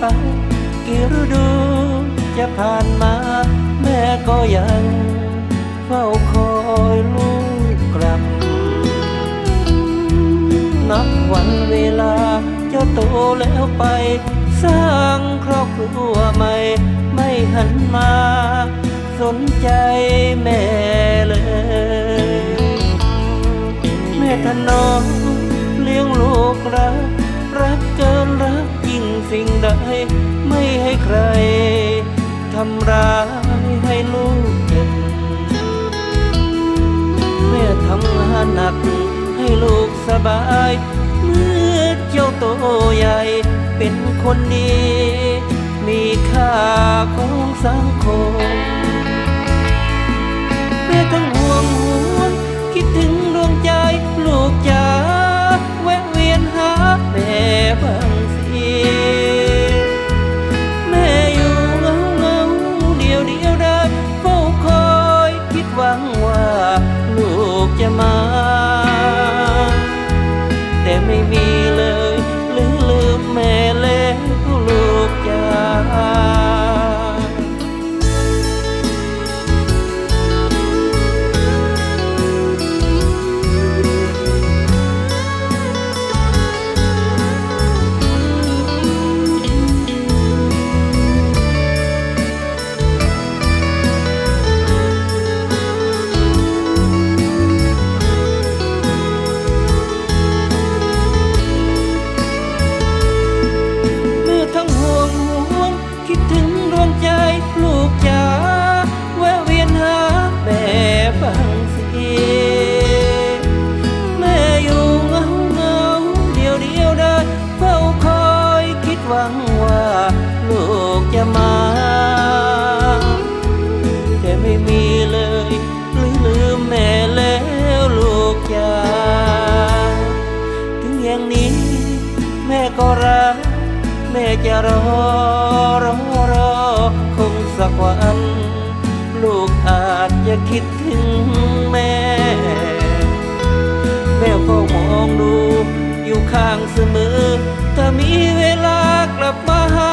ไป กี่ฤดูจะผ่านมา แม่ก็ยังเฝ้าคอยลูกกลับ นับวันเวลาจ้าโตแล้วไป สร้างครอบครัวใหม่ ไม่หันมา สนใจแม่เลย แม่ถนอมเลี้ยงลูกรัก ยิ่งสิ่งใดไม่ให้ใครทำร้ายให้ลูกเจ็บแม่ทำงานหนักให้ลูกสบายเมื่อเจ้าโตใหญ่เป็นคนดี มีค่าของสังคมแม่ทั้ง หวังว่าลูกจะมา ก็รักแม่จะรอรอรอคงสักวันลูกอาจจะคิดถึงแม่ แม่เฝ้ามองดูอยู่ข้างเสมอ ถ้ามีเวลากลับมาหา